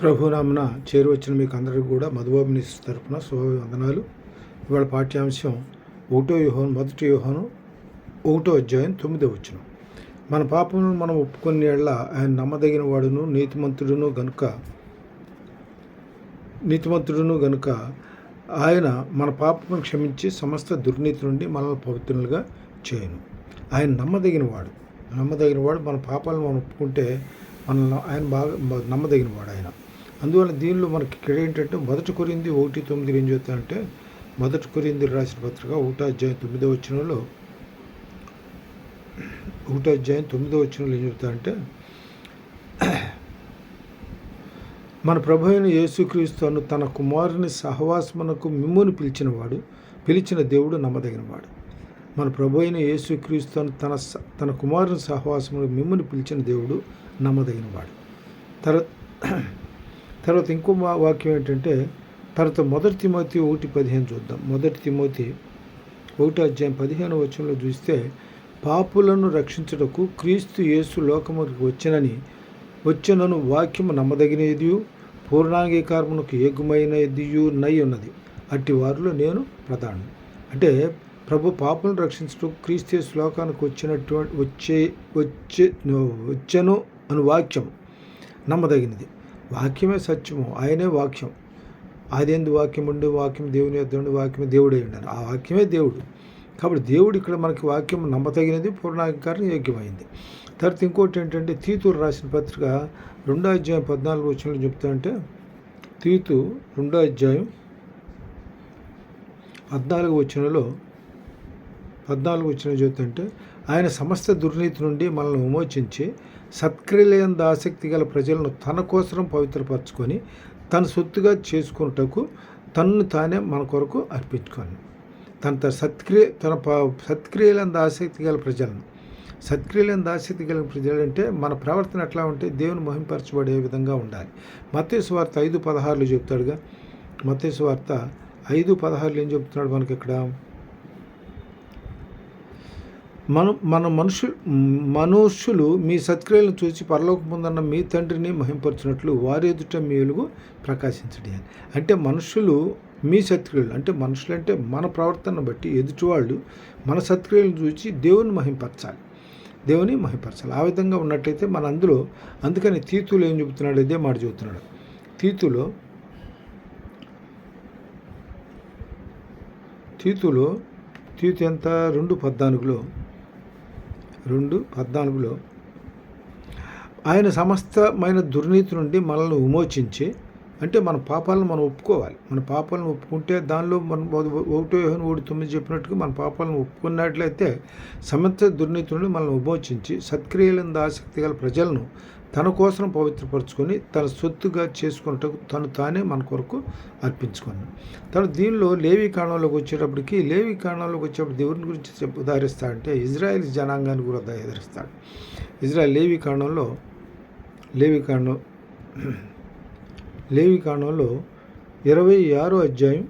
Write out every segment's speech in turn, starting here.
ప్రభునామన చేరువచ్చిన మీకు అందరికీ కూడా మధుబాబుని తరపున శుభవందనాలు ఇవాళ పాఠ్యాంశం ఒకటో వ్యూహం మొదటి వ్యూహం ఒకటో అధ్యాయం తొమ్మిదో వచ్చిన మన పాపమును మనం ఒప్పుకునే ఆయన నమ్మదగిన వాడును నీతిమంతుడును గనుక నీతిమంతుడును గనుక ఆయన మన పాపమును క్షమించి సమస్త దుర్నీతి నుండి మనల్ని పవిత్రులుగా చేయను. ఆయన నమ్మదగిన వాడు. నమ్మదగిన వాడు మన పాపాలను మనం ఒప్పుకుంటే మనల్ని ఆయన బాగా నమ్మదగిన వాడు ఆయన. అందువల్ల దీనిలో మనకి ఇక్కడ ఏంటంటే మొదటి కొరింది ఒకటి తొమ్మిది ఏం చెప్తానంటే మొదటి కొరింది రాసిన పత్రిక ఒకటో అధ్యాయం తొమ్మిదో వచ్చినలో ఒకటో అధ్యాయం తొమ్మిదో వచ్చినలో ఏం చెప్తానంటే మన ప్రభు అయిన యేసుక్రీస్తును తన కుమారుని సహవాసమునకు మిమ్మును పిలిచినవాడు పిలిచిన దేవుడు నమ్మదగినవాడు. మన ప్రభు అయిన యేసుక్రీస్తును తన స- తన కుమారుని సహవాసమునకు మిమ్మును పిలిచిన దేవుడు నమ్మదగినవాడు. తర్వాత తర్వాత ఇంకో మా వాక్యం ఏంటంటే తర్వాత మొదటి తిమోతి ఒకటి పదిహేను చూద్దాం. మొదటి తిమోతి ఒకటి అధ్యాయం పదిహేను వచనంలో చూస్తే పాపులను రక్షించుటకు క్రీస్తు యేసు లోకముకి వచ్చినని వచ్చినను వాక్యము నమ్మదగినది పూర్ణాంగీకారమునకు ఏగుమైనది నై ఉన్నది. అట్టి వారిలో నేను ప్రధానం అంటే ప్రభు పాపులను రక్షించడం క్రీస్తు యేసు లోకానికి వచ్చినటువంటి వచ్చే వచ్చే వచ్చెను అని వాక్యం నమ్మదగినది. వాక్యమే సత్యము ఆయనే వాక్యం. ఆదేందు వాక్యం ఉండి వాక్యం దేవుని యొద్ద ఉండి వాక్యమే దేవుడే ఉండాలి ఆ వాక్యమే దేవుడు. కాబట్టి దేవుడు ఇక్కడ మనకి వాక్యం నమ్మతగినది పూర్ణాంగీకారం యోగ్యమైంది. తర్వాత ఇంకోటి ఏంటంటే తీతూరు రాసిన పత్రిక రెండో అధ్యాయం పద్నాలుగు వచ్చినట్లు చెప్తానంటే తీతు రెండో అధ్యాయం పద్నాలుగు వచ్చినలో పద్నాలుగు వచ్చిన చెబుతుంటే ఆయన సమస్త దుర్నీతి నుండి మనల్ని విమోచించి సత్క్రియలంద ఆసక్తి గల ప్రజలను తన కోసం పవిత్రపరచుకొని తన సొత్తుగా చేసుకున్నటకు తన్ను తానే మన కొరకు అర్పించుకొని. తన తన సత్క్రియ తన ప- సత్క్రియలంద ఆసక్తి గల ప్రజలను. సత్క్రియలంద ఆసక్తి గల ప్రజలు అంటే మన ప్రవర్తన ఎట్లా ఉంటే దేవుని మహింపరచబడే విధంగా ఉండాలి. మత్తేసు వార్త ఐదు పదహారులు చెప్తాడుగా. మత్తేసు వార్త ఐదు పదహారులు ఏం చెప్తున్నాడు మనకి ఇక్కడ? మన మన మనుషు మనుష్యులు మీ సత్క్రియలను చూసి పరలోకం పొందన్న మీ తండ్రిని మహింపరచినట్లు వారి ఎదుట మీ వెలుగు ప్రకాశించడి అని. అంటే మనుషులు మీ సత్క్రియలు అంటే మనుషులు అంటే మన ప్రవర్తన బట్టి ఎదుటివాళ్ళు మన సత్క్రియలను చూసి దేవుని మహింపరచాలి. దేవుని మహింపరచాలి. ఆ విధంగా ఉన్నట్టయితే మన అందులో అందుకని తీతులు ఏం చెబుతున్నాడు? ఇదే మాట చెబుతున్నాడు. తీతులో తీతులో తీతు ఎంత? రెండు పద్నాలుగులో రెండు పద్నాలుగులో ఆయన సమస్తమైన దుర్నీతి నుండి మనల్ని విమోచించి అంటే మన పాపాలను మనం ఒప్పుకోవాలి. మన పాపాలను ఒప్పుకుంటే దానిలో మనం ఒకటో యోహాను ఒకటి తొమ్మిది చెప్పినట్టుగా మన పాపాలను ఒప్పుకున్నట్లయితే సమస్త దుర్నీతి నుండి మనల్ని విమోచించి సత్క్రియలందు ఆసక్తి గల ప్రజలను తన కోసం పవిత్రపరచుకొని తన సొత్తుగా చేసుకున్నట్టుకు తను తానే మన కొరకు అర్పించుకున్నాను తను దీనిలో లేవి కాణంలోకి వచ్చేటప్పటికి లేవి కాణంలోకి వచ్చేటప్పుడు దేవుని గురించి చెప్ప- ఉదాహరిస్తాడంటే ఇజ్రాయెల్ జనాంగాన్ని కూడా ఉదాహరిస్తాడు. ఇజ్రాయెల్ లేవి కాండంలో లేవి కాండం లేవి కాండంలో ఇరవై ఆరో అధ్యాయం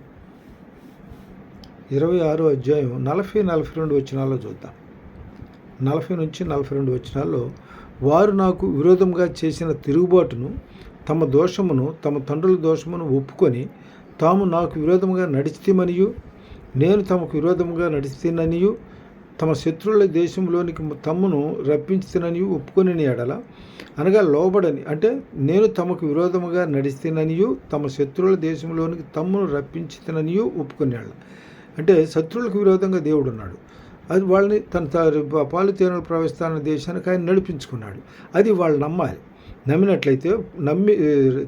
ఇరవై ఆరో అధ్యాయం నలభై నలభై రెండు వచ్చినాల్లో చూద్దాం. నలభై నుంచి నలభై రెండు వచ్చినాల్లో వారు నాకు విరోధంగా చేసిన తిరుగుబాటును తమ దోషమును తమ తండ్రుల దోషమును ఒప్పుకొని తాము నాకు విరోధముగా నడిచితేమనియు నేను తమకు విరోధముగా నడిస్తేననియు తమ శత్రువుల దేశంలోనికి తమ్మును రప్పించుతాననియు ఒప్పుకొని ఎడల అనగా లోబడని అంటే నేను తమకు విరోధముగా నడిస్తేననియు తమ శత్రువుల దేశంలోనికి తమ్మును రప్పించుతాననియు ఒప్పుకొని ఎడల. అంటే శత్రువులకు విరోధంగా దేవుడు ఉన్నాడు అది వాళ్ళని తన త- పాలు దేశానికి ఆయన నడిపించుకున్నాడు. అది వాళ్ళు నమ్మాలి. నమ్మినట్లయితే నమ్మి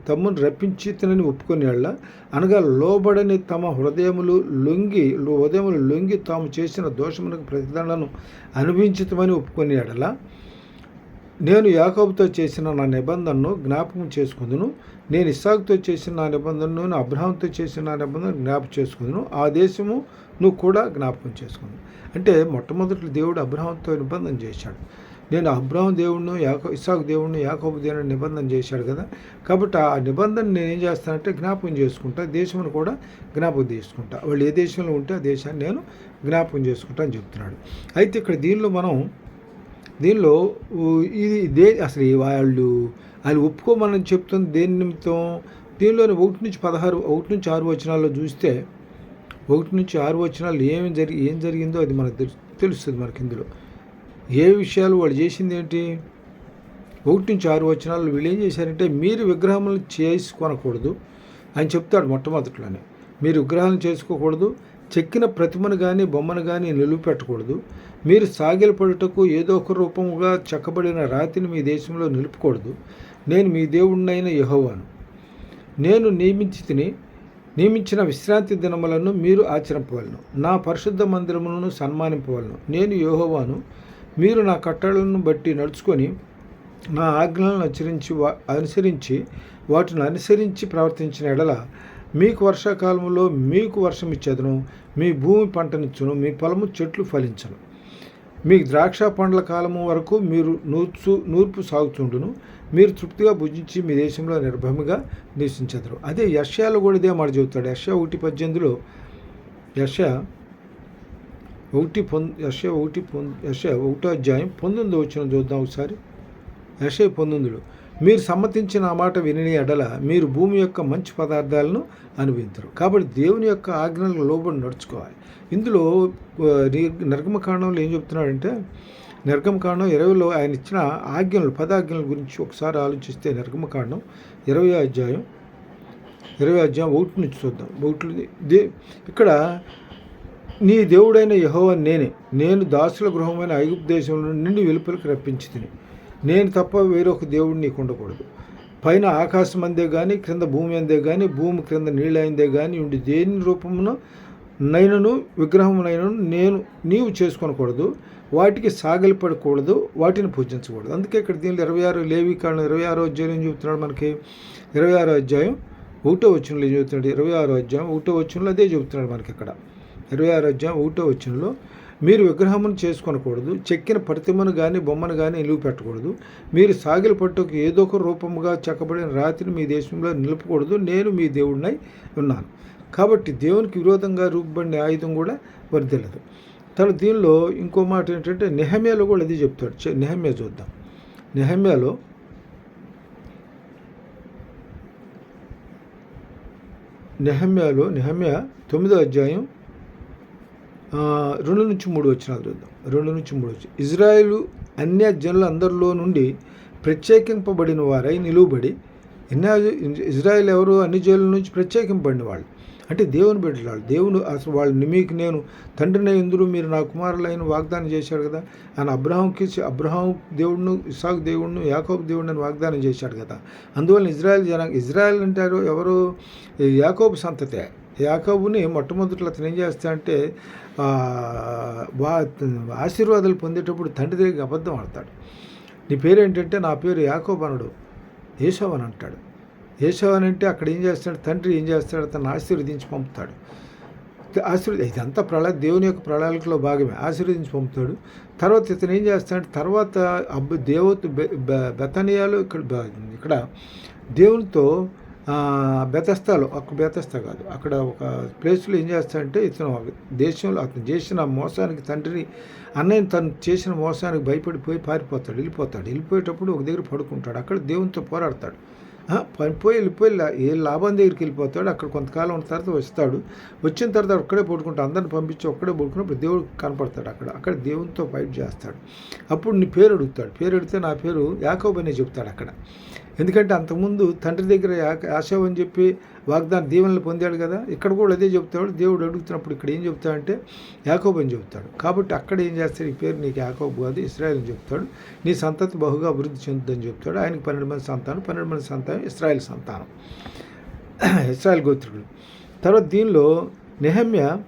తమ్ముని రప్పించి తనని ఒప్పుకునేళ్ళ అనగా లోబడని తమ హృదయములు లొంగి హృదయములు లొంగి తాము చేసిన దోషమునకు ప్రతిదండను అనుభవించుతామని ఒప్పుకునే ఎడల నేను యాకోబుతో చేసిన నా నిబంధనను జ్ఞాపకం చేసుకుందును. నేను ఇస్సాకుతో చేసిన నా నిబంధనను నేను అబ్రహాంతో చేసిన నా నిబంధనను జ్ఞాపకం చేసుకుందును. ఆ దేశము నువ్వు కూడా జ్ఞాపకం చేసుకుంది అంటే మొట్టమొదటి దేవుడు అబ్రహాంతో నిబంధన చేశాడు. నేను అబ్రహం దేవుడిను యాకో ఇస్సాకు దేవుడిని యాకోబు దేవుడిని నిబంధన చేశాడు కదా. కాబట్టి ఆ నిబంధన నేను ఏం చేస్తానంటే జ్ఞాపకం చేసుకుంటా దేశమును కూడా జ్ఞాపకం చేసుకుంటా. వాళ్ళు ఏ దేశంలో ఉంటే ఆ దేశాన్ని నేను జ్ఞాపకం చేసుకుంటా అని చెప్తున్నాడు. అయితే ఇక్కడ దీనిలో మనం దీనిలో ఇది దే అసలు వాళ్ళు ఆయన ఒప్పుకోమని చెప్తుంది దేని నిమిత్తం? దీనిలోని ఒకటి నుంచి పదహారు ఒకటి నుంచి ఆరు వచనాల్లో చూస్తే ఒకటి నుంచి ఆరు వచనాలు ఏమి జరిగి ఏం జరిగిందో అది మనకు తెలుస్తుంది మనకి ఇందులో. ఏ విషయాలు వాళ్ళు చేసింది ఏంటి? ఒకటి నుంచి ఆరు వచనాలు వీళ్ళు ఏం చేశారంటే మీరు విగ్రహములు చేసుకొనకూడదు అని చెప్తాడు మొట్టమొదట్లోనే. మీరు విగ్రహాలను చేసుకోకూడదు చెక్కిన ప్రతిమను కానీ బొమ్మను కానీ నిలువ పెట్టకూడదు. మీరు సాగిలపడుటకు ఏదో ఒక రూపముగా చెక్కబడిన రాతిని మీ దేశంలో నిలుపుకూడదు నేను మీ దేవుడినైన యహోవాను. నేను నియమించి తిని నియమించిన విశ్రాంతి దినములను మీరు ఆచరింపవలను. నా పరిశుద్ధ మందిరములను సన్మానింపవలను. నేను యోహోవాను. మీరు నా కట్టడలను బట్టి నడుచుకొని నా ఆజ్ఞలను అనుసరించి వా- అనుసరించి వాటిని అనుసరించి ప్రవర్తించిన ఎడల మీకు వర్షాకాలంలో మీకు వర్షం ఇచ్చేదను. మీ భూమి పంటనిచ్చును మీ పొలము చెట్లు ఫలించను. మీకు ద్రాక్ష పండ్ల కాలము వరకు మీరు నూర్చు నూర్పు సాగుతుండును. మీరు తృప్తిగా భుజించి మీ దేశంలో నిర్భయముగా నివసించదరు. అదే యష్యాలో కూడా ఇదే మాట చెబుతాడు. యష్యా ఒకటి పద్దెనిమిదిలో యష్యా ఒకటి పొంది యష్యా ఒకటి పొంది యష్యా ఒకటో అధ్యాయం పొందుందో వచ్చిన చూద్దాం ఒకసారి. యషయ పొందుందులు మీరు సమ్మతించిన ఆ మాట విని ఎడల మీరు భూమి యొక్క మంచి పదార్థాలను అనుభవించరు. కాబట్టి దేవుని యొక్క ఆజ్ఞలకు లోబడి నడుచుకోవాలి. ఇందులో నిర్గమకాండంలో ఏం చెప్తున్నాడంటే నిర్గమకాండం ఇరవైలో ఆయన ఇచ్చిన ఆజ్ఞలు పదాజ్ఞల గురించి ఒకసారి ఆలోచిస్తే నిర్గమకాండం ఇరవై అధ్యాయం ఇరవై అధ్యాయం ఒకటి నుంచి చూద్దాం. ఒకటి దే ఇక్కడ నీ దేవుడైన యహోవన్ నేనే. నేను దాసుల గృహమైన ఐగుప్తు దేశంలో నుండి వెలుపలికి రప్పించి తిని నేను తప్ప వేరొక దేవుడు నీకు ఉండకూడదు. పైన ఆకాశం అందే కానీ క్రింద భూమి అందే కానీ భూమి క్రింద నీళ్ళ అయిందే కానీ ఉండి దేని రూపమున నైనను విగ్రహమునైనను నేను నీవు చేసుకొనకూడదు. వాటికి సాగలిపడకూడదు. వాటిని పూజించకూడదు. అందుకే ఇక్కడ దీనిలో ఇరవై ఆరు లేవి కాలం ఇరవై ఆరో అధ్యాయం ఏం చెబుతున్నాడు మనకి? ఇరవై ఆరో అధ్యాయం ఒకటో వచ్చినలో ఏం చెబుతున్నాడు? ఇరవై ఆరో అధ్యాయం ఒకటో వచ్చినలో అదే చెబుతున్నాడు మనకి ఇక్కడ. ఇరవై ఆరో అధ్యాయం ఒకటో వచ్చినలో మీరు విగ్రహమును చేసుకొనకూడదు. చెక్కిన ప్రతిమను కానీ బొమ్మను కానీ నిలువ పెట్టకూడదు. మీరు సాగిల పట్టుకు ఏదో ఒక రూపముగా చెక్కబడిన రాతిని మీ దేశంలో నిలుపకూడదు నేను మీ దేవుడినై ఉన్నాను. కాబట్టి దేవునికి విరోధంగా రూపబడిన ఆయుధం కూడా వర్దిల్లదు తను దీనిలో ఇంకో మాట ఏంటంటే నెహమ్యాలో కూడా అది చెప్తాడు. నెహమ్యా చూద్దాం. నెహమ్యాలో నెహమ్యాలో నెహమ్యా తొమ్మిదో అధ్యాయం రెండు నుంచి మూడు వచ్చినాలు చూద్దాం. రెండు నుంచి మూడు వచ్చి ఇజ్రాయేలు అన్య జనుల అందరిలో నుండి ప్రత్యేకింపబడిన వారై నిలువబడి ఎన్నో ఇజ్రాయెల్ ఎవరు అన్ని జనుల నుంచి ప్రత్యేకింపబడిన వాళ్ళు. అంటే దేవుని బిడ్డలు వాళ్ళు. దేవుడు అసలు వాళ్ళు మీకు నేను తండ్రిని ఎందురు మీరు నా కుమారులైన వాగ్దానం చేశాడు కదా? ఆయన అబ్రహాంకి అబ్రహాం దేవుడును ఇసాకు దేవుడును యాకోబ్ దేవుడిని వాగ్దానం చేశాడు కదా? అందువల్ల ఇజ్రాయెల్ జన ఇజ్రాయెల్ అంటారు ఎవరు? యాకోబ్ సంతతే. యాకోబుని మొట్టమొదట్లో అతను ఏం చేస్తా అంటే వా ఆశీర్వాదాలు పొందేటప్పుడు తండ్రి దగ్గరికి అబద్ధం ఆడతాడు. నీ పేరు ఏంటంటే నా పేరు యాకోబ్ అనడు ఏసవ్ అని అంటాడు. అని అంటే అక్కడ ఏం చేస్తాడు? తండ్రి ఏం చేస్తాడు? తను ఆశీర్వదించి పంపుతాడు. ఆశీర్వది ఇదంతా ప్రళయ దేవుని యొక్క ప్రణాళికలో భాగమే. ఆశీర్వదించి పంపుతాడు. తర్వాత ఇతను ఏం చేస్తాడు? తర్వాత అబ్బ దేవత బెతనియాలు బెతనియాలో ఇక్కడ ఇక్కడ దేవునితో ఆ, బెతస్తాలో ఒక బెతస్తా కాదు. అక్కడ ఒక ప్లేస్లో ఏం చేస్తాడంటే ఇతను దేశంలో అతను చేసిన మోసానికి తండ్రి అన్నయ్య తను చేసిన మోసానికి భయపడిపోయి పారిపోతాడు వెళ్ళిపోతాడు. వెళ్ళిపోయేటప్పుడు ఒక దగ్గర పడుకుంటాడు. అక్కడ దేవునితో పోరాడతాడు. పనిపోయి వెళ్ళిపోయి ఏ లాభం దగ్గరికి వెళ్ళిపోతాడు అక్కడ కొంతకాలం ఉన్న తర్వాత వస్తాడు. వచ్చిన తర్వాత ఒక్కడే పడుకుంటాడు. అందరిని పంపించి ఒక్కడే పడుకున్నప్పుడు దేవుడు కనపడతాడు అక్కడ. అక్కడ దేవునితో ఫైట్ చేస్తాడు. అప్పుడు నీ పేరు అడుగుతాడు. పేరు అడిగితే నా పేరు యాకోబ్ అనే చెప్తాడు అక్కడ. ఎందుకంటే అంతకుముందు తండ్రి దగ్గర యాక- అని చెప్పి వాగ్దాన దీవెనలు పొందాడు కదా? ఇక్కడ కూడా అదే చెప్తాడు. దేవుడు అడుగుతున్నప్పుడు ఇక్కడ ఏం చెప్తాడంటే యాకోబు అని చెప్తాడు. కాబట్టి అక్కడ ఏం చేస్తాడు? ఈ పేరు నీకు యాకోబు కాదు ఇస్రాయల్ అని చెప్తాడు. నీ సంతతి బహుగా అభివృద్ధి చెందుతుందని చెప్తాడు. ఆయనకి పన్నెండు మంది సంతానం పన్నెండు మంది సంతానం ఇస్రాయల్ సంతానం. ఇస్రాయల్ గోత్రుడు తర్వాత దీనిలో నెహమ్య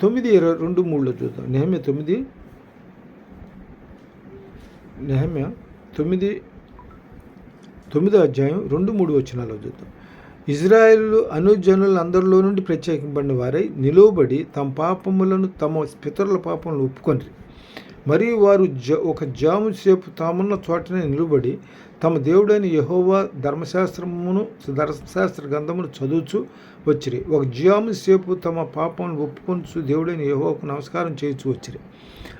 తొమ్మిది ఇరవై రెండు మూడులో చూద్దాం. నెహమ్య తొమ్మిది నెహమ్య తొమ్మిది తొమ్మిదో అధ్యాయం రెండు మూడు వచ్చినాలో చూద్దాం. ఇజ్రాయేల్ అనుజనుల అందరిలో నుండి ప్రత్యేకింపడిన వారై నిలువబడి తమ పాపములను తమ పితరుల పాపములను ఒప్పుకొని మరియు వారు జ ఒక జాము సేపు తామున్న చోటనే నిలబడి తమ దేవుడైన యెహోవా ధర్మశాస్త్రమును ధర్మశాస్త్ర గ్రంథమును చదువుచు వచ్చిరి. ఒక జాము సేపు తమ పాపమును ఒప్పుకొనుచు దేవుడైన యహోవాకు నమస్కారం చేయొచ్చు వచ్చిరి.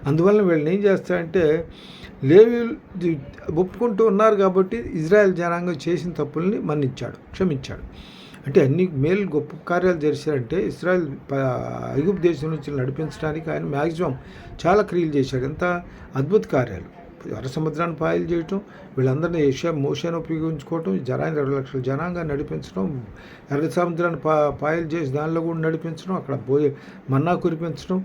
అందువలన వీళ్ళని ఏం చేస్తారంటే లేవి ఒప్పుకుంటూ ఉన్నారు కాబట్టి ఇజ్రాయెల్ జనాంగం చేసిన తప్పుల్ని మన్నించాడు క్షమించాడు. అంటే అన్ని మేలు గొప్ప కార్యాలు చేశారంటే ఇస్రాయల్ ఐగుప్ దేశం నుంచి నడిపించడానికి ఆయన మ్యాక్సిమం చాలా క్రియలు చేశాడు. ఎంత అద్భుత కార్యాలు. ఎర్ర సముద్రాన్ని పాయలు చేయటం వీళ్ళందరినీ ఏషియా మోషాను ఉపయోగించుకోవటం జనాన్ని రెండు లక్షల జనాంగాన్ని నడిపించడం ఎర్ర సముద్రాన్ని పా పాయలు చేసి దానిలో కూడా నడిపించడం అక్కడ పోయి మన్నా కురిపించడం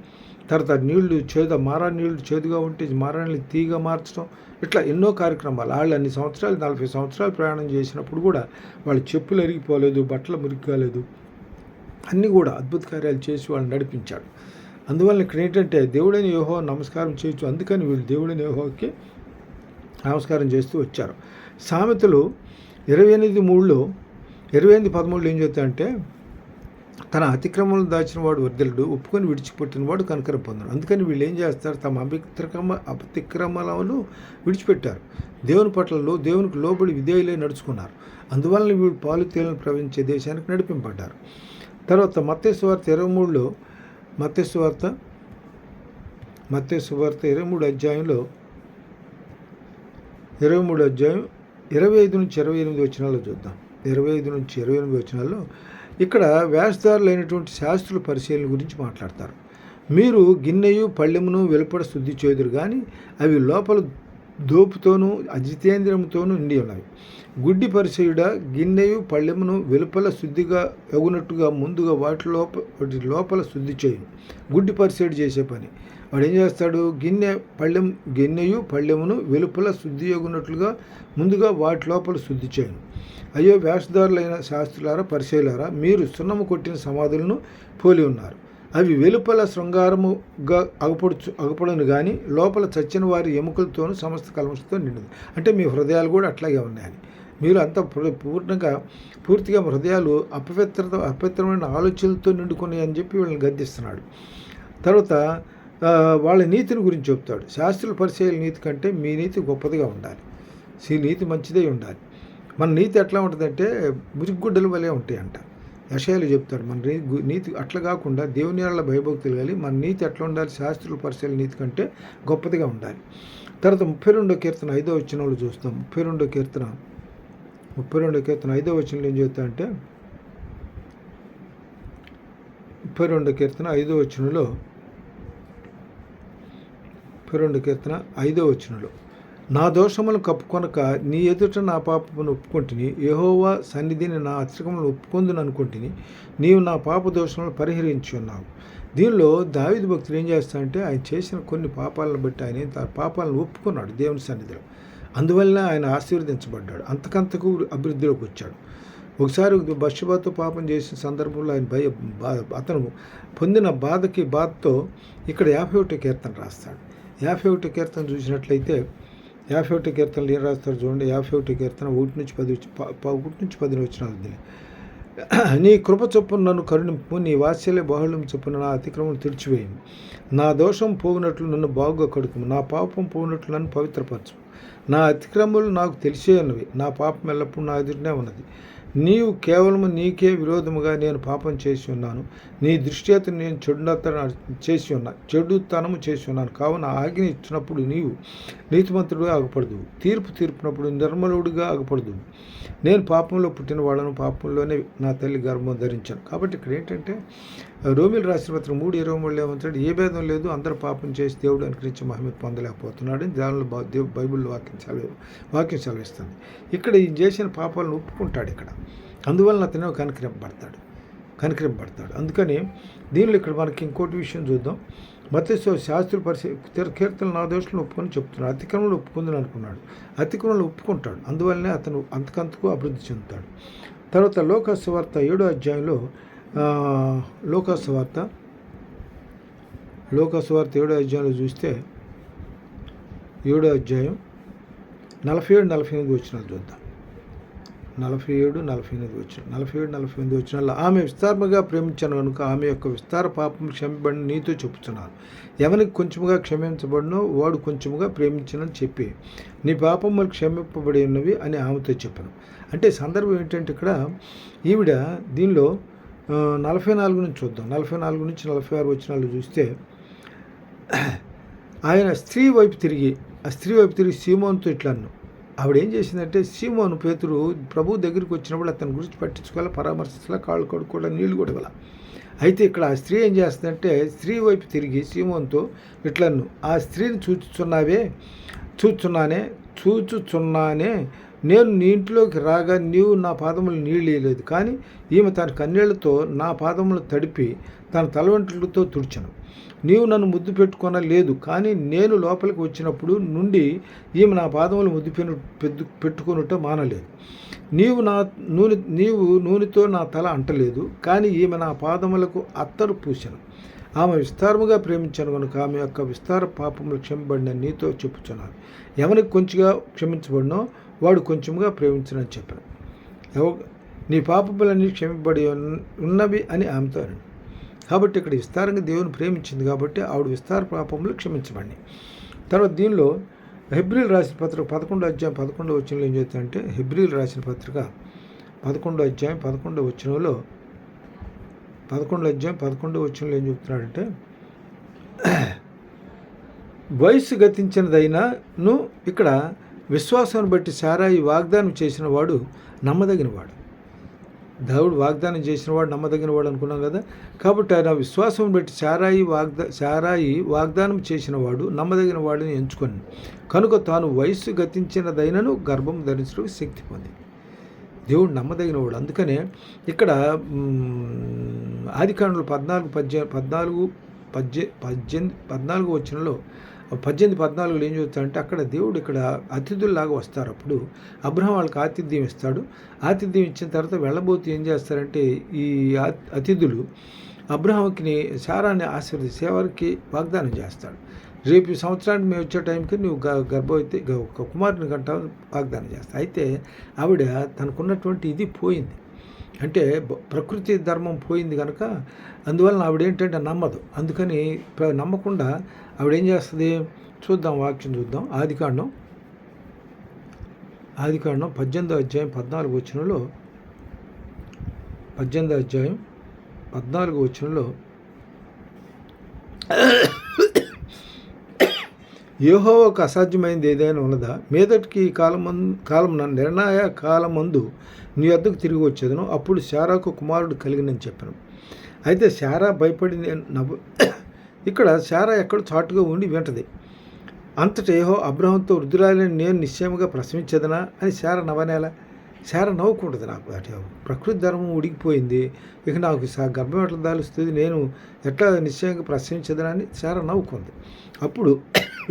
తర్వాత నీళ్ళు చేదు మారా నీళ్ళు చేదుగా ఉంటే మారా నీళ్ళు తీగ మార్చడం. ఇట్లా ఎన్నో కార్యక్రమాలు. వాళ్ళు అన్ని సంవత్సరాలు నలభై సంవత్సరాలు ప్రయాణం చేసినప్పుడు కూడా వాళ్ళు చెప్పులు ఎరిగిపోలేదు బట్టలు మురికి కాలేదు అన్నీ కూడా అద్భుత కార్యాలు చేసి వాళ్ళని నడిపించాడు. అందువల్ల ఇక్కడ ఏంటంటే దేవుడైన యోహో నమస్కారం చేయొచ్చు. అందుకని వీళ్ళు దేవుడైన యోహోకి నమస్కారం చేస్తూ వచ్చారు. సామెతలు ఇరవై ఎనిమిది మూడులో ఇరవై ఎనిమిది పదమూడులో ఏం చెప్తాయంటే తన అతిక్రమంలో దాచిన వాడు వర్ధలుడు ఒప్పుకొని విడిచిపెట్టిన వాడు కనకర పొందడు. అందుకని వీళ్ళు ఏం చేస్తారు? తమ అభిక్రమ అతిక్రమలను విడిచిపెట్టారు. దేవుని పట్లలో దేవునికి లోబడి విధేయులై నడుచుకున్నారు. అందువలన వీళ్ళు పాలు తేలను ప్రవహించే దేశానికి నడిపింపడ్డారు తర్వాత మత్స్యవార్త ఇరవై మూడులో మత్స్యవార్త మత్స్యవార్త ఇరవై మూడు అధ్యాయంలో ఇరవై మూడు అధ్యాయం ఇరవై ఐదు నుంచి ఇరవై ఎనిమిది వచ్చినాల్లో చూద్దాం. ఇరవై ఐదు నుంచి ఇరవై ఎనిమిది వచ్చినాల్లో ఇక్కడ వ్యాసదారులైనటువంటి శాస్త్రుల పరిశీలన గురించి మాట్లాడతారు. మీరు గిన్నెయు పళ్ళెమును వెలుపడ శుద్ధి చేదురు కానీ అవి లోపల దోపుతోనూ అజితేంద్రియముతోనూ నిండి ఉన్నవి. గుడ్డి పరిచయుడ గిన్నెయు పళ్ళెమును వెలుపల శుద్ధిగా ఎగునట్టుగా ముందుగా వాటి లోప వాటి లోపల శుద్ధి చేయను. గుడ్డి పరిచయుడు చేసే పని. వాడు ఏం చేస్తాడు? గిన్నె పళ్ళెం గిన్నెయు పళ్ళెమును వెలుపల శుద్ధి ఎగునట్లుగా ముందుగా వాటి లోపల శుద్ధి చేయను అయ్యో వేషధారులైన శాస్త్రులారా పరిశీలారా మీరు సున్నము కొట్టిన సమాధులను పోలి ఉన్నారు. అవి వెలుపల శృంగారముగా అగపడుచు అగపడను కానీ లోపల చచ్చిన వారి ఎముకలతోనూ సమస్త కలమలతో నిండింది అంటే మీ హృదయాలు కూడా అట్లాగే ఉన్నాయని. మీరు అంత పూర్ణంగా పూర్తిగా హృదయాలు అపవిత్రత అపవిత్రమైన ఆలోచనలతో నిండుకున్నాయి అని చెప్పి వీళ్ళని గద్దిస్తున్నాడు. తర్వాత వాళ్ళ నీతిని గురించి చెప్తాడు. శాస్త్రుల పరిచయాల నీతి కంటే మీ నీతి గొప్పదిగా ఉండాలి. ఈ నీతి మంచిదే ఉండాలి. మన నీతి ఎట్లా ఉంటుందంటే మురిగుడ్డలు వలె ఉంటాయి అంట యషయాలు చెప్తాడు మన నీతి అట్లా కాకుండా దేవుని వాళ్ళ భయభక్తులు కలిగి మన నీతి ఎట్లా ఉండాలి? శాస్త్రుల పరిశీలన నీతి కంటే గొప్పదిగా ఉండాలి. తర్వాత ముప్పై రెండో కీర్తన ఐదో వచ్చిన వాళ్ళు చూస్తాం. ముప్పై రెండో కీర్తన ముప్పై రెండో కీర్తన ఐదో వచ్చిన ఏం చెప్తా అంటే ముప్పై రెండో కీర్తన ఐదో వచ్చినలో ముప్పై రెండు కీర్తన ఐదో వచనంలో నా దోషములను కప్పుకొనక నీ ఎదుట నా పాపమును ఒప్పుకుంటుని యహోవా సన్నిధిని నా అత్రికములను ఒప్పుకుందును అనుకుంటుని నీవు నా పాప దోషములను పరిహరించి ఉన్నావు. దీనిలో దావిద భక్తులు ఏం చేస్తాడంటే ఆయన చేసిన కొన్ని పాపాలను బట్టి ఆయన తన పాపాలను ఒప్పుకున్నాడు దేవుని సన్నిధిలో. అందువల్ల ఆయన ఆశీర్వదించబడ్డాడు. అంతకంతకు అభివృద్ధిలోకి వచ్చాడు. ఒకసారి బషబాతో పాపం చేసిన సందర్భంలో ఆయన భయ అతను పొందిన బాధకి బాధతో ఇక్కడ యాభై ఒకటి కీర్తన రాస్తాడు. యాభై ఒకటి కీర్తన చూసినట్లయితే యాభై ఒకటి కీర్తనలు ఏం రాస్తారు చూడండి యాభై ఒకటి కీర్తన ఒకటి నుంచి పది ఒకటి నుంచి పది వచ్చినది నీ కృప చొప్పున నన్ను కరుణింపు నీ వాత్సల్య బాహుళ్యం చొప్పున నా అతిక్రమం తెరిచివేయము నా దోషం పోగినట్లు నన్ను బాగుగా కడుకుము నా పాపం పోగినట్లు నన్ను పవిత్రపరచు నా అతిక్రమములు నాకు తెలిసే ఉన్నవి నా పాపం ఎల్లప్పుడూ నా ఎదురునే ఉన్నది. నీవు కేవలము నీకే విరోధముగా నేను పాపం చేసి ఉన్నాను. నీ దృష్టి నేను చెడుతన చేసి ఉన్నా చెడుతనము చేసి ఉన్నాను. కావున ఆజ్ఞ ఇచ్చినప్పుడు నీవు నీతిమంతుడుగా ఆగపడదు. తీర్పు తీర్పునప్పుడు నిర్మలుడిగా ఆగపడదు. నేను పాపంలో పుట్టిన వాళ్ళను పాపంలోనే నా తల్లి గర్భం ధరించాను. కాబట్టి ఇక్కడ ఏంటంటే రోమిల్ రాసిన పత్రం మూడు ఇరవై మూడు ఏమంటాడు ఏ భేదం లేదు అందరు పాపం చేసి దేవుడు అనుకరించి మహిమ పొందలేకపోతున్నాడు దానిలో బైబిల్ వాక్యం సెలవు వాక్యం సెలవిస్తుంది ఇక్కడ ఈ చేసిన పాపాలను ఒప్పుకుంటాడు ఇక్కడ. అందువలన అతను కనికరింపబడతాడు కనికరింపబడతాడు అందుకని దీనిలో ఇక్కడ మనకి ఇంకోటి విషయం చూద్దాం. మతస్సు శాస్త్ర పరిశీ కీర్తన నా దోషులను ఒప్పుకొని చెప్తున్నాడు. అతిక్రమంలో ఒప్పుకుందని అనుకున్నాడు. అతిక్రమంలో ఒప్పుకుంటాడు. అందువల్లనే అతను అంతకంతకు అభివృద్ధి చెందుతాడు. తర్వాత లోకస్వార్త ఏడో అధ్యాయంలో లోకస్వార్త లోకస్వార్త ఏడో అధ్యాయంలో చూస్తే ఏడో అధ్యాయం నలభై ఏడు నలభై ఎనిమిది వచ్చిన చూద్దాం. నలభై ఏడు నలభై ఎనిమిది వచ్చిన నలభై ఏడు నలభై ఎనిమిది వచ్చిన ఆమె విస్తారముగా ప్రేమించాను కనుక ఆమె యొక్క విస్తార పాపం క్షమించబడిన నీతో చెప్పుతున్నాను ఎవరికి కొంచెముగా క్షమించబడినో వాడు కొంచెముగా ప్రేమించనని చెప్పి నీ పాపములు క్షమింపబడి ఉన్నవి అని ఆమెతో చెప్పాను. అంటే సందర్భం ఏంటంటే ఇక్కడ ఈవిడ దీనిలో నలభై నాలుగు నుంచి చూద్దాం. నలభై నాలుగు నుంచి నలభై ఆరు వచ్చినాలు చూస్తే ఆయన స్త్రీ వైపు తిరిగి ఆ స్త్రీ వైపు తిరిగి సీమోన్తో ఇట్లా అన్ను ఆవిడ ఏం చేసిందంటే సీమోను పేతురు ప్రభు దగ్గరికి వచ్చినప్పుడు అతని గురించి పట్టించుకోవాలి పరామర్శించాలి కాళ్ళు కడుక్కోవాలి నీళ్ళు కూడా అయితే ఇక్కడ ఆ స్త్రీ ఏం చేస్తుందంటే స్త్రీ వైపు తిరిగి సీమోన్తో ఇట్లను ఆ స్త్రీని చూచుచున్నావే చూచున్నానే చూచుచున్నానే నేను నీ ఇంట్లోకి రాగా నీవు నా పాదములు నీళ్ళు వేయలేదు కానీ ఈమె తన కన్నీళ్ళతో నా పాదములు తడిపి తన తలవంటలతో తుడిచను. నీవు నన్ను ముద్దు పెట్టుకొన లేదు కానీ నేను లోపలికి వచ్చినప్పుడు నుండి ఈమె నా పాదములు ముద్దు పెను పెద్దు పెట్టుకొనుట మానలేదు. నీవు నా నూనె నీవు నూనెతో నా తల అంటలేదు. కానీ ఈమె నా పాదములకు అత్తరు పూసను. ఆమె విస్తారముగా ప్రేమించాను కనుక ఆమె యొక్క విస్తార పాపములు క్షమింపబడిన నీతో చెప్పుచున్నాను. ఎవరికి కొంచెంగా క్షమించబడినో వాడు కొంచెంగా ప్రేమించనని చెప్పాను ఎవ నీ పాపములన్నీ క్షమింపబడి ఉన్నవి అని ఆమెతో అన్నాడు. కాబట్టి ఇక్కడ విస్తారంగా దేవుని ప్రేమించింది కాబట్టి ఆవిడ విస్తార పాపములు క్షమించబడి తర్వాత దీనిలో హెబ్రిల్ రాసిన పత్రిక పదకొండో అధ్యాయం పదకొండో వచ్చినలో ఏం చేస్తారంటే హెబ్రిల్ రాసిన పత్రిక పదకొండో అధ్యాయం పదకొండో వచ్చినలో పదకొండో అధ్యాయం పదకొండో వచ్చినలో ఏం చెప్తున్నాడంటే వయసు గతించినదైనాను ఇక్కడ విశ్వాసాన్ని బట్టి సారాయి వాగ్దానం చేసిన వాడు దేవుడు వాగ్దానం చేసిన వాడు నమ్మదగిన వాడు అనుకున్నాం కదా? కాబట్టి ఆయన విశ్వాసం బట్టి సారాయి వాగ్దా సారాయి వాగ్దానం చేసిన వాడు నమ్మదగిన వాడిని ఎంచుకొని కనుక తాను వయస్సు గతించినదైనను గర్భం ధరించడం శక్తి పొంది. దేవుడు నమ్మదగినవాడు. అందుకనే ఇక్కడ ఆదికాండలు పద్నాలుగు పద్దె పద్నాలుగు పద్దె పద్దెనిమిది పద్నాలుగు వచ్చినలో పద్దెనిమిది పద్నాలుగులో ఏం చెబుతాడంటే అక్కడ దేవుడు ఇక్కడ అతిథుల్లాగా వస్తారు. అప్పుడు అబ్రహం వాళ్ళకి ఆతిథ్యం ఇస్తాడు. ఆతిథ్యం ఇచ్చిన తర్వాత వెళ్ళబోతూ ఏం చేస్తారంటే ఈ అతిథులు అబ్రహాంకి సారాన్ని ఆశీర్వదించి ఎవరికి వాగ్దానం చేస్తాడు. రేపు సంవత్సరానికి మేము వచ్చే టైంకి నువ్వు గ- గర్భవతి ఒక కుమారుని గంట వాగ్దానం చేస్తా అయితే ఆవిడ తనకున్నటువంటి ఇది పోయింది. అంటే ప్రకృతి ధర్మం పోయింది కనుక అందువలన ఆవిడ ఏంటంటే నమ్మదు. అందుకని నమ్మకుండా ఆవిడ ఏం చేస్తుంది? చూద్దాం వాక్యం చూద్దాం. ఆదికాండం. ఆదికాండం పద్దెనిమిదో అధ్యాయం పద్నాలుగు వచ్చినలో పద్దెనిమిదో అధ్యాయం పద్నాలుగు వచ్చలు ఏహో ఒక అసాధ్యమైనది ఏదైనా ఉన్నదా? మీదటికి కాలం కాలం కాలమున నిర్ణయ కాలమందు నీ వద్దకు తిరిగి వచ్చేదను. అప్పుడు శారాకు కుమారుడు కలిగినని చెప్పాను. అయితే శారా భయపడి నేను నవ్వు ఇక్కడ శారా ఎక్కడ చాటుగా ఉండి వింటది. అంతటేహో అబ్రహంతో వృద్ధురాలని నేను నిశ్చయముగా ప్రశ్నించదనా అని శార నవనేలా శార నవ్వుకుంటుంది నాకు అటు ప్రకృతి ధర్మం ఉడికిపోయింది. ఇక నాకు గర్భం ఎట్లా దాలుస్తుంది? నేను ఎట్లా నిశ్చయంగా ప్రశ్నించదనని శార నవ్వుకుంది. అప్పుడు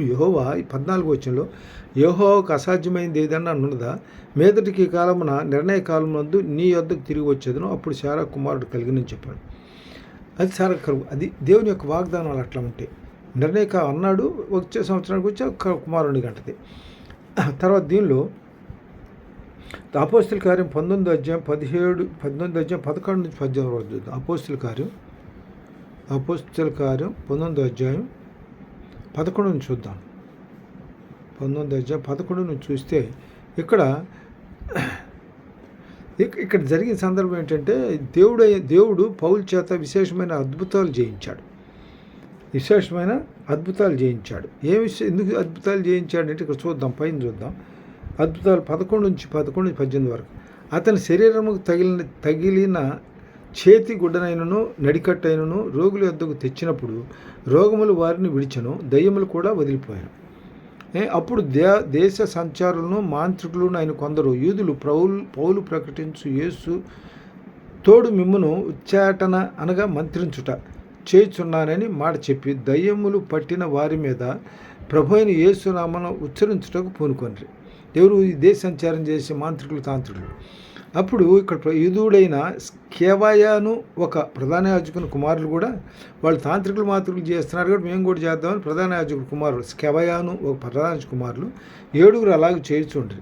యహోవా ఈ పద్నాలుగు వచ్చంలో యహోవాకు అసాధ్యమైంది ఏదన్నా ఉన్నదా మీదటికి కాలమున నిర్ణయ కాలం నందు నీ వద్దకు తిరిగి వచ్చేదను? అప్పుడు శారా కుమారుడు కలిగినని చెప్పాడు. అది శార కరువు. అది దేవుని యొక్క వాగ్దానాలు అట్లా ఉంటాయి నిర్ణయక అన్నాడు వచ్చే సంవత్సరానికి వచ్చి ఒక కుమారుని గంటది తర్వాత దీనిలో అపోస్తుల కార్యం పంతొమ్మిది అధ్యాయం పదిహేడు పద్దెనిమిది అధ్యాయం పదకొండు నుంచి పద్దెనిమిది వరకు చూద్దాం. అపోస్తుల కార్యం అపోస్తుల కార్యం పంతొమ్మిది అధ్యాయం పదకొండు నుంచి చూద్దాం. పంతొమ్మిది అధ్యాయం పదకొండు నుంచి చూస్తే ఇక్కడ ఇక్కడ జరిగిన సందర్భం ఏంటంటే దేవుడు దేవుడు పౌల్ చేత విశేషమైన అద్భుతాలు చేయించాడు విశేషమైన అద్భుతాలు చేయించాడు ఏ విషయం ఎందుకు అద్భుతాలు చేయించాడంటే ఇక్కడ చూద్దాం పైన చూద్దాం. అద్భుతాలు పదకొండు నుంచి పదకొండు నుంచి పద్దెనిమిది వరకు. అతని శరీరముకు తగిలిన తగిలిన చేతి గుడ్డనైనను నడికట్టైనను రోగుల యొద్దకు తెచ్చినప్పుడు రోగములు వారిని విడిచను దయ్యములు కూడా వదిలిపోయాను ఏ, అప్పుడు దే దేశ సంచారులను మాంత్రికులను ఆయన కొందరు యూదులు ప్రౌలు పౌలు ప్రకటించు యేసు తోడు మిమ్మును ఉచ్చాటన అనగా మంత్రించుట చేయుచున్నానని మాట చెప్పి దయ్యములు పట్టిన వారి మీద ప్రభు అయిన యేసునామను ఉచ్చరించుటకు పూనుకొనరు. ఎవరు ఈ దేశ సంచారం చేసే మాంత్రికులు తాంత్రికులు. అప్పుడు ఇక్కడ యూదుడైన కేవాయాను ఒక ప్రధాన యాజకుని కుమారులు కూడా వాళ్ళు తాంత్రికులు మాంత్రికులు చేస్తున్నారు కాబట్టి మేము కూడా చేద్దామని ప్రధాన యాజకుడు కుమారులు స్కెవయాను ఒక ప్రధాన కుమారులు ఏడుగురు అలాగే చేయుచుండ్రి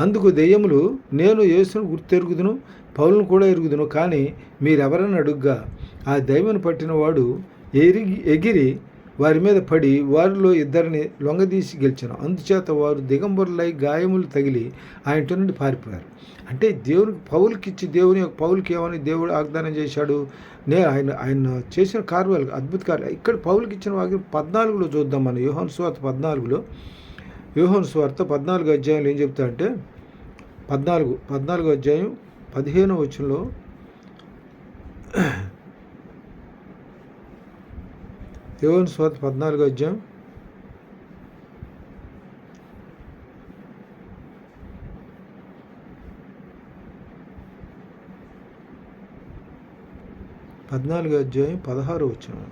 అందుకు దెయ్యములు నేను యేసును గుర్తెరుగుదును పౌలను కూడా ఎరుగుదును కానీ మీరెవరని అడుగ్గా ఆ దైవను పట్టినవాడు ఎరిగి ఎగిరి వారి మీద పడి వారిలో ఇద్దరిని లొంగదీసి గెలిచాను. అందుచేత వారు దిగంబరులై గాయములు తగిలి ఆయనతో ఇంటి నుండి పారిపోయారు. అంటే దేవునికి పౌలకి ఇచ్చి దేవుని యొక్క పౌలకి ఏమని దేవుడు వాగ్దానం చేశాడు? నేను ఆయన ఆయన చేసిన కార్యాలు అద్భుత కార్యాలు. ఇక్కడ పౌలకి ఇచ్చిన వాక్యం పద్నాలుగులో చూద్దాం మనం. యోహన్ స్వాత పద్నాలుగులో. వ్యూహం స్వార్థ పద్నాలుగు అధ్యాయంలో ఏం చెప్తా అంటే పద్నాలుగు పద్నాలుగు అధ్యాయం పదిహేను వచ్చంలో దేవుని స్వార్థ పద్నాలుగు అధ్యాయం. పద్నాలుగు అధ్యాయం పదహారు వచ్చిన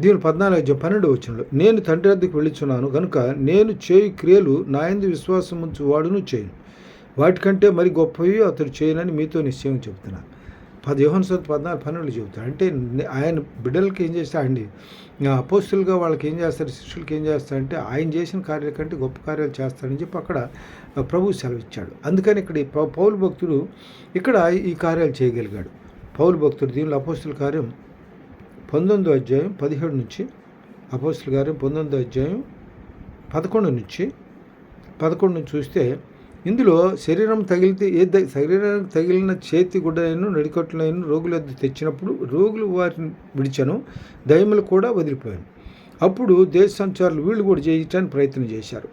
దీని పద్నాలుగు పన్నెండు వచ్చినలో నేను తండ్రి వద్దకు వెళ్ళిచున్నాను కనుక నేను చేయు క్రియలు నా ఎందు విశ్వాసం ఉంచు వాడును చేయను. వాటికంటే మరి గొప్పవి అతడు చేయనని మీతో నిశ్చయం చెబుతున్నాను పది యోహన్ సొంత పద్నాలుగు పన్నెండు చెబుతాడు. అంటే ఆయన బిడ్డలకి ఏం చేస్తాడండి అపోస్తులుగా వాళ్ళకి ఏం చేస్తారు శిష్యులకి ఏం చేస్తాడంటే ఆయన చేసిన కార్యాల కంటే గొప్ప కార్యాలు చేస్తాడని చెప్పి అక్కడ ఆ, ప్రభువు సెలవిచ్చాడు. అందుకని ఇక్కడ ఈ పౌ- పౌలు భక్తుడు ఇక్కడ ఈ కార్యాలు చేయగలిగాడు. పౌలు భక్తుడు దీనిలో అపోస్తుల కార్యం పంతొమ్మిదో అధ్యాయం పదిహేడు నుంచి అపోస్తుల గారు పంతొమ్మిదో అధ్యాయం పదకొండు నుంచి పదకొండు నుంచి చూస్తే ఇందులో శరీరం తగిలితే ఏ శరీరానికి తగిలిన చేతి గుడ్డలను నడికట్టులైన రోగుల వద్ద తెచ్చినప్పుడు రోగులు వారిని విడిచాను దయములు కూడా వదిలిపోయాను. అప్పుడు దేశ సంచారులు వీళ్ళు కూడా చేయటానికి ప్రయత్నం చేశారు.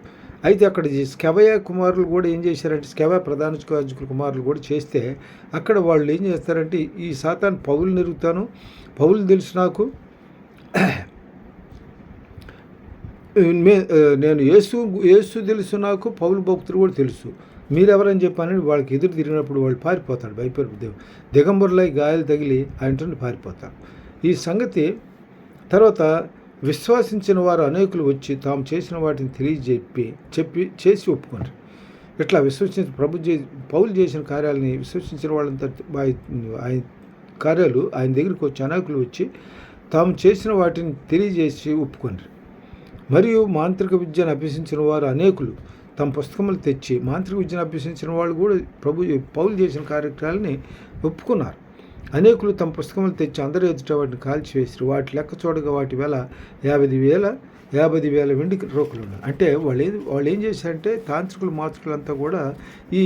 అయితే అక్కడ స్కెవయ కుమారులు కూడా ఏం చేశారంటే స్కెవయ ప్రధాన కుమారులు కూడా చేస్తే అక్కడ వాళ్ళు ఏం చేస్తారంటే ఈ సాతాన్ పౌలు నిరుగుతాను పౌలు తెలుసు నాకు. మే నేను యేసు యేసు తెలుసు నాకు పౌలు భక్తులు కూడా తెలుసు. మీరెవరని చెప్పానని వాళ్ళకి ఎదురు తిరిగినప్పుడు వాళ్ళు పారిపోతాడు భయపడి దిగంబరులై గాయాలు తగిలి ఆయన పారిపోతాడు పారిపోతారు. ఈ సంగతి తర్వాత విశ్వసించిన వారు అనేకులు వచ్చి తాము చేసిన వాటిని తెలియజెప్పి చెప్పి చేసి ఒప్పుకుంటారు ఇట్లా విశ్వసించిన ప్రభు చే పౌలు చేసిన కార్యాలని విశ్వసించిన వాళ్ళంతా ఆయన కార్యాలు ఆయన దగ్గరికి వచ్చి అనేకులు వచ్చి తాము చేసిన వాటిని తెలియజేసి ఒప్పుకుంటారు మరియు మాంత్రిక విద్యను అభ్యసించిన వారు అనేకులు తమ పుస్తకములు తెచ్చి మాంత్రిక విద్యను అభ్యసించిన వాళ్ళు కూడా ప్రభు పౌలు చేసిన కార్యక్రమాలని ఒప్పుకున్నారు. అనేకులు తమ పుస్తకములు తెచ్చి అందరూ ఎదుట వాటిని కాల్చివేసారు. వాటి లెక్క చూడగా వాటి వేల యాభై వేల యాభై వేల వెండి రోకులు ఉన్నాయి అంటే వాళ్ళు ఏం వాళ్ళు ఏం చేశారంటే తాంత్రికులు మాతృకులంతా కూడా ఈ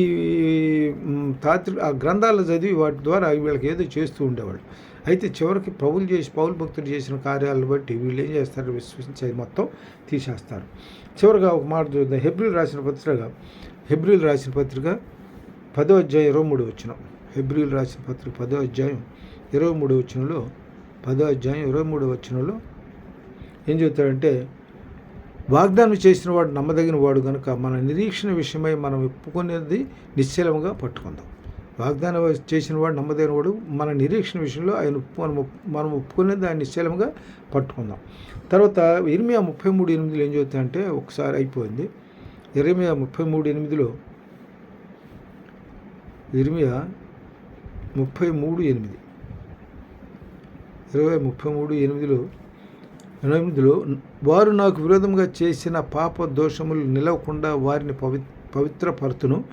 తాంత్రి ఆ గ్రంథాలు చదివి వాటి ద్వారా వీళ్ళకి ఏదో చేస్తూ ఉండేవాళ్ళు. అయితే చివరికి పౌలు చేసి పౌలు భక్తులు చేసిన కార్యాలను బట్టి వీళ్ళు ఏం చేస్తారు? విశ్వసించేది మొత్తం తీసేస్తారు. చివరిగా ఒక మాట చూద్దాం. హెబ్రిల్ రాసిన పత్రిక హెబ్రిల్ రాసిన పత్రిక పదో అధ్యాయం ఇరవై మూడు వచ్చిన హెబ్రిల్ రాసిన పత్రిక పదో అధ్యాయం ఇరవై మూడు వచ్చినలో పదో అధ్యాయం ఇరవై మూడు వచ్చినలో ఏం చెబుతాడంటే వాగ్దానం చేసిన వాడు నమ్మదగిన వాడు కనుక మన నిరీక్షణ విషయమై మనం ఒప్పుకునేది నిశ్చలముగా పట్టుకుందాం. వాగ్దానం చేసిన వాడు నమ్మదగిన వాడు మన నిరీక్షణ విషయంలో ఆయన మనం మనం ఒప్పుకునేది ఆయన నిశ్చలంగా పట్టుకుందాం. తర్వాత ఇరిమియా ముప్పై మూడు ఎనిమిదిలో ఏం చెబుతాయంటే ఒకసారి అయిపోయింది. ఇరిమియా ముప్పై మూడు ఎనిమిదిలో ఇరిమియా ముప్పై మూడు ఎనిమిది. ఇరవై ముప్పై మూడు ఎనిమిదిలో ఎనిమిదిలో వారు నాకు విరోధంగా చేసిన పాప దోషములు నిలవకుండా వారిని పవి పవిత్రపరతును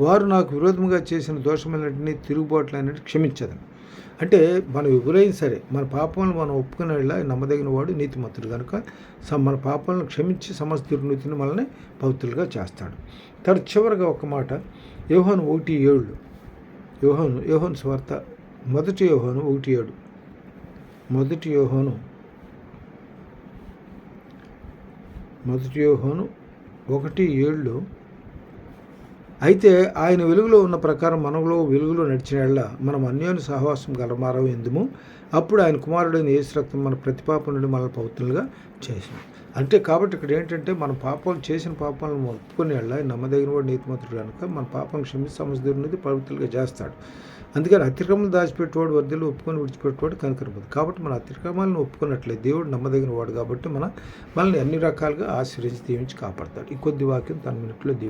వారు నాకు విరోధంగా చేసిన దోషములన్నింటినీ తిరుగుబాట్లన్నింటినీ క్షమించదని. అంటే మనం ఎవరైనా సరే మన పాపములను మనం ఒప్పుకునే వాళ్ళ నమ్మదగిన వాడు నీతిమంతుడు కనుక మన పాపాలను క్షమించి సమస్త దుర్నీతిని మనల్ని పవిత్రులుగా చేస్తాడు. తర్వాత చివరిగా ఒక మాట యోహాను ఒకటి ఏళ్ళు యోహోను యోహోను స్వార్త మొదటి యోహోను ఒకటి ఏడు. మొదటి యోహోను మొదటి యోహోను ఒకటి ఏళ్ళు అయితే ఆయన వెలుగులో ఉన్న ప్రకారం మనలో వెలుగులో నడిచిన మనం అన్యోన్య సహవాసం గలమారం ఎందుము? అప్పుడు ఆయన కుమారుడైన యేసు మన ప్రతిపాపం నుండి మనల్ని పవిత్రులుగా అంటే కాబట్టి ఇక్కడ ఏంటంటే మన పాపాలు చేసిన పాపాలను ఒప్పుకుని వెళ్ళాలి నమ్మదగిన వాడు నీతిమంతుడు కనుక మన పాపం క్షమించి సమస్య పవిత్రులుగా చేస్తాడు. అందుకని అతిక్రమం దాచిపెట్టేవాడు వర్ధలు ఒప్పుకొని విడిచిపెట్టేవాడు కనుకరపోదు. కాబట్టి మన అతిక్రమాలను ఒప్పుకున్నట్లే దేవుడు నమ్మదగిన వాడు కాబట్టి మన మనల్ని అన్ని రకాలుగా ఆశ్రయించి దీవించి కాపాడతాడు. ఈ కొద్ది వాక్యం తన మినిట్లో దీవి